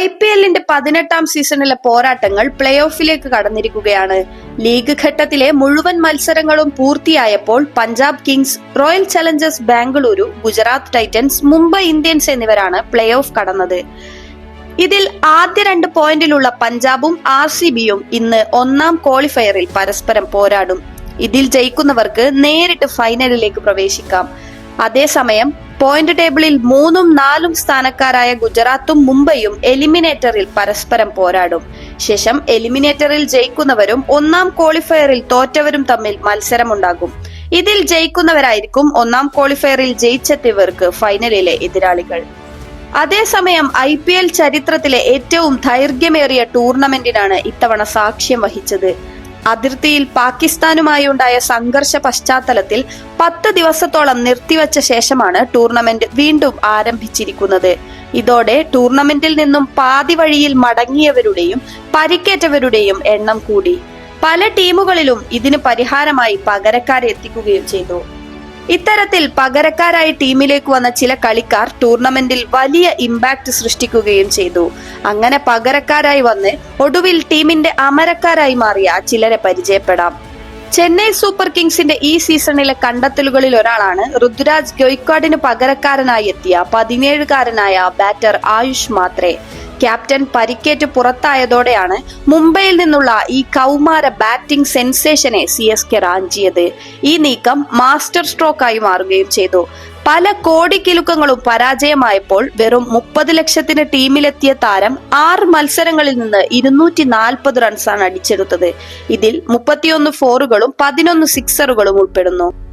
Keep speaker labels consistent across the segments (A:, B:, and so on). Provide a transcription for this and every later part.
A: I P എല്ലിന്റെ പതിനെട്ടാം സീസണിലെ പോരാട്ടങ്ങൾ പ്ലേ ഓഫിലേക്ക് കടന്നിരിക്കുകയാണ്. ലീഗ് ഘട്ടത്തിലെ മുഴുവൻ മത്സരങ്ങളും പൂർത്തിയായപ്പോൾ Punjab Kings Royal Challengers Bengaluru Gujarat Titans Mumbai Indians എന്നിവരാണ് പ്ലേ ഓഫ് കടന്നത്. ഇതിൽ ആദ്യ രണ്ട് പോയിന്റിലുള്ള പഞ്ചാബും ആർ സി ബിയും ഇന്ന് ഒന്നാം ക്വാളിഫയറിൽ പരസ്പരം പോരാടും. ഇതിൽ ജയിക്കുന്നവർക്ക് നേരിട്ട് ഫൈനലിലേക്ക് പ്രവേശിക്കാം. അതേസമയം പോയിന്റ് ടേബിളിൽ മൂന്നും നാലും സ്ഥാനക്കാരായ ഗുജറാത്തും മുംബൈയും എലിമിനേറ്ററിൽ പരസ്പരം പോരാടും. ശേഷം എലിമിനേറ്ററിൽ ജയിക്കുന്നവരും ഒന്നാം ക്വാളിഫയറിൽ തോറ്റവരും തമ്മിൽ മത്സരമുണ്ടാകും. ഇതിൽ ജയിക്കുന്നവരായിരിക്കും ഒന്നാം ക്വാളിഫയറിൽ ജയിച്ചെത്തിയവർക്ക് ഫൈനലിലെ എതിരാളികൾ. അതേസമയം ഐ പി എൽ ചരിത്രത്തിലെ ഏറ്റവും ദൈർഘ്യമേറിയ ടൂർണമെന്റിനാണ് ഇത്തവണ സാക്ഷ്യം വഹിച്ചത്. അതിർത്തിയിൽ പാകിസ്ഥാനുമായി ഉണ്ടായ സംഘർഷ പശ്ചാത്തലത്തിൽ പത്ത് ദിവസത്തോളം നിർത്തിവച്ച ശേഷമാണ് ടൂർണമെന്റ് വീണ്ടും ആരംഭിച്ചിരിക്കുന്നത്. ഇതോടെ ടൂർണമെന്റിൽ നിന്നും പാതി വഴിയിൽ മടങ്ങിയവരുടെയും പരിക്കേറ്റവരുടെയും എണ്ണം കൂടി. പല ടീമുകളിലും ഇതിന് പരിഹാരമായി പകരക്കാരെ എത്തിക്കുകയും ചെയ്തു. ഇത്തരത്തിൽ പകരക്കാരായി ടീമിലേക്ക് വന്ന ചില കളിക്കാർ ടൂർണമെന്റിൽ വലിയ ഇമ്പാക്ട് സൃഷ്ടിക്കുകയും ചെയ്തു. അങ്ങനെ പകരക്കാരായി വന്ന് ഒടുവിൽ ടീമിന്റെ അമരക്കാരായി മാറിയ ചിലരെ പരിചയപ്പെടാം. ചെന്നൈ സൂപ്പർ കിങ്സിന്റെ ഈ സീസണിലെ കണ്ടെത്തലുകളിൽ ഒരാളാണ് ഋതുരാജ് ഗൊയ്ക്കാടിന് പകരക്കാരനായി എത്തിയ പതിനേഴുകാരനായ ബാറ്റർ ആയുഷ് മാത്രേ. ക്യാപ്റ്റൻ പരിക്കേറ്റ് പുറത്തായതോടെയാണ് മുംബൈയിൽ നിന്നുള്ള ഈ കൗമാര ബാറ്റിംഗ് സെൻസേഷനെ സി എസ് കെ റാഞ്ചിയത്. ഈ നീക്കം മാസ്റ്റർ സ്ട്രോക്കായി മാറുകയും ചെയ്തു. പല കോടി കിലുക്കങ്ങളും പരാജയമായപ്പോൾ വെറും മുപ്പത് ലക്ഷത്തിന് ടീമിലെത്തിയ താരം ആറ് മത്സരങ്ങളിൽ നിന്ന് ഇരുന്നൂറ്റി നാൽപ്പത് റൺസാണ് അടിച്ചെടുത്തത്. ഇതിൽ മുപ്പത്തിയൊന്ന് ഫോറുകളും പതിനൊന്ന് സിക്സറുകളും ഉൾപ്പെടുന്നു.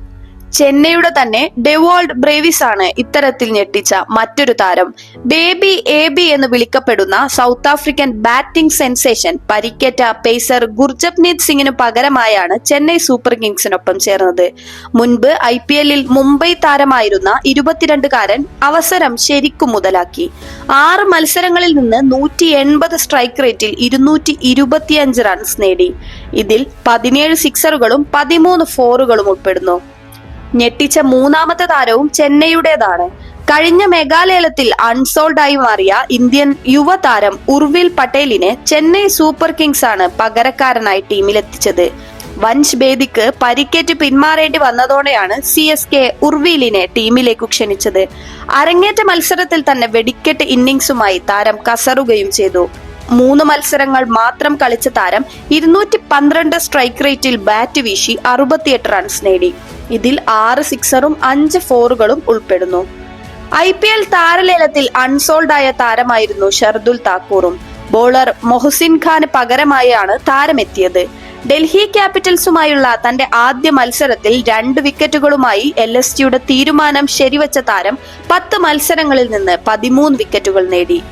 A: ചെന്നൈയുടെ തന്നെ ഡെവോൾഡ് ബ്രേവിസ് ആണ് ഇത്തരത്തിൽ ഞെട്ടിച്ച മറ്റൊരു താരം. ബേബി എ ബി എന്ന് വിളിക്കപ്പെടുന്ന സൗത്ത് ആഫ്രിക്കൻ ബാറ്റിംഗ് സെൻസേഷൻ പരിക്കേറ്റ പേസർ ഗുർജപ്നീത് സിംഗിന് പകരമായാണ് ചെന്നൈ സൂപ്പർ കിങ്സിനൊപ്പം ചേർന്നത്. മുൻപ് ഐ പി എല്ലിൽ മുംബൈ താരമായിരുന്ന ഇരുപത്തിരണ്ടുകാരൻ അവസരം ശരിക്കും മുതലാക്കി. ആറ് മത്സരങ്ങളിൽ നിന്ന് നൂറ്റി എൺപത് സ്ട്രൈക്ക് റേറ്റിൽ ഇരുന്നൂറ്റി ഇരുപത്തിയഞ്ച് റൺസ് നേടി. ഇതിൽ പതിനേഴ് സിക്സറുകളും പതിമൂന്ന് ഫോറുകളും ഉൾപ്പെടുന്നു. ഞെട്ടിച്ച മൂന്നാമത്തെ താരവും ചെന്നൈയുടേതാണ്. കഴിഞ്ഞ മെഗാലയലത്തിൽ അൺസോൾഡായി മാറിയ ഇന്ത്യൻ യുവതാരം ഉർവിൽ പട്ടേലിനെ ചെന്നൈ സൂപ്പർ കിങ്സ് ആണ് പകരക്കാരനായി ടീമിലെത്തിച്ചത്. വൻഷ് ബേദിക്ക് പരിക്കേറ്റ് പിന്മാറേണ്ടി വന്നതോടെയാണ് സി എസ് കെ ഉർവീലിനെ ടീമിലേക്ക് ക്ഷണിച്ചത്. അരങ്ങേറ്റ മത്സരത്തിൽ തന്നെ വെടിക്കെട്ട് ഇന്നിംഗ്സുമായി താരം കസറുകയും ചെയ്തു. മൂന്ന് മത്സരങ്ങൾ മാത്രം കളിച്ച താരം ഇരുന്നൂറ്റി പന്ത്രണ്ട് സ്ട്രൈക്ക് റേറ്റിൽ ബാറ്റ് വീശി അറുപത്തിയെട്ട് റൺസ് നേടി. ഇതിൽ ആറ് സിക്സറും അഞ്ച് ഫോറുകളും ഉൾപ്പെടുന്നു. ഐ പി എൽ താരലേലത്തിൽ അൺസോൾഡായ താരമായിരുന്നു ഷർദുൽ താക്കൂറും. ബോളർ മൊഹസിൻ ഖാന് പകരമായാണ് താരമെത്തിയത്. ഡൽഹി ക്യാപിറ്റൽസുമായുള്ള തന്റെ ആദ്യ മത്സരത്തിൽ രണ്ട് വിക്കറ്റുകളുമായി എൽ എസ് ടിയുടെ തീരുമാനം ശരിവച്ച താരം പത്ത് മത്സരങ്ങളിൽ നിന്ന് പതിമൂന്ന് വിക്കറ്റുകൾ നേടി.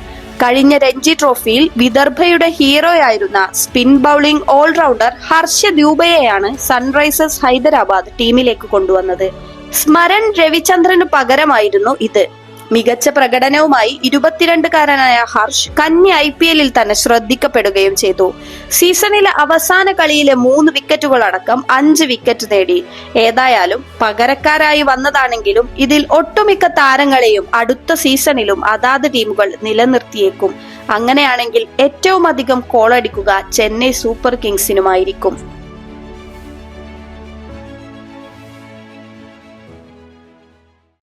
A: കഴിഞ്ഞ രഞ്ജി ട്രോഫിയിൽ വിദർഭയുടെ ഹീറോയായിരുന്ന spin bowling all rounder Harsh ദ്യൂബയെയാണ് Sunrisers Hyderabad ടീമിലേക്ക് കൊണ്ടുവന്നത്. സ്മരൺ രവിചന്ദ്രന് പകരമായിരുന്നു ഇത്. മികച്ച പ്രകടനവുമായി ഇരുപത്തിരണ്ടുകാരനായ ഹർഷ് കന്നി ഐ പി എല്ലിൽ തന്നെ ശ്രദ്ധിക്കപ്പെടുകയും ചെയ്തു. സീസണിലെ അവസാന കളിയിലെ മൂന്ന് വിക്കറ്റുകളടക്കം അഞ്ച് വിക്കറ്റ് നേടി. ഏതായാലും പകരക്കാരായി വന്നതാണെങ്കിലും ഇതിൽ ഒട്ടുമിക്ക താരങ്ങളെയും അടുത്ത സീസണിലും അതാത് ടീമുകൾ നിലനിർത്തിയേക്കും. അങ്ങനെയാണെങ്കിൽ ഏറ്റവും അധികം കോളടിക്കുക ചെന്നൈ സൂപ്പർ കിങ്സിനുമായിരിക്കും.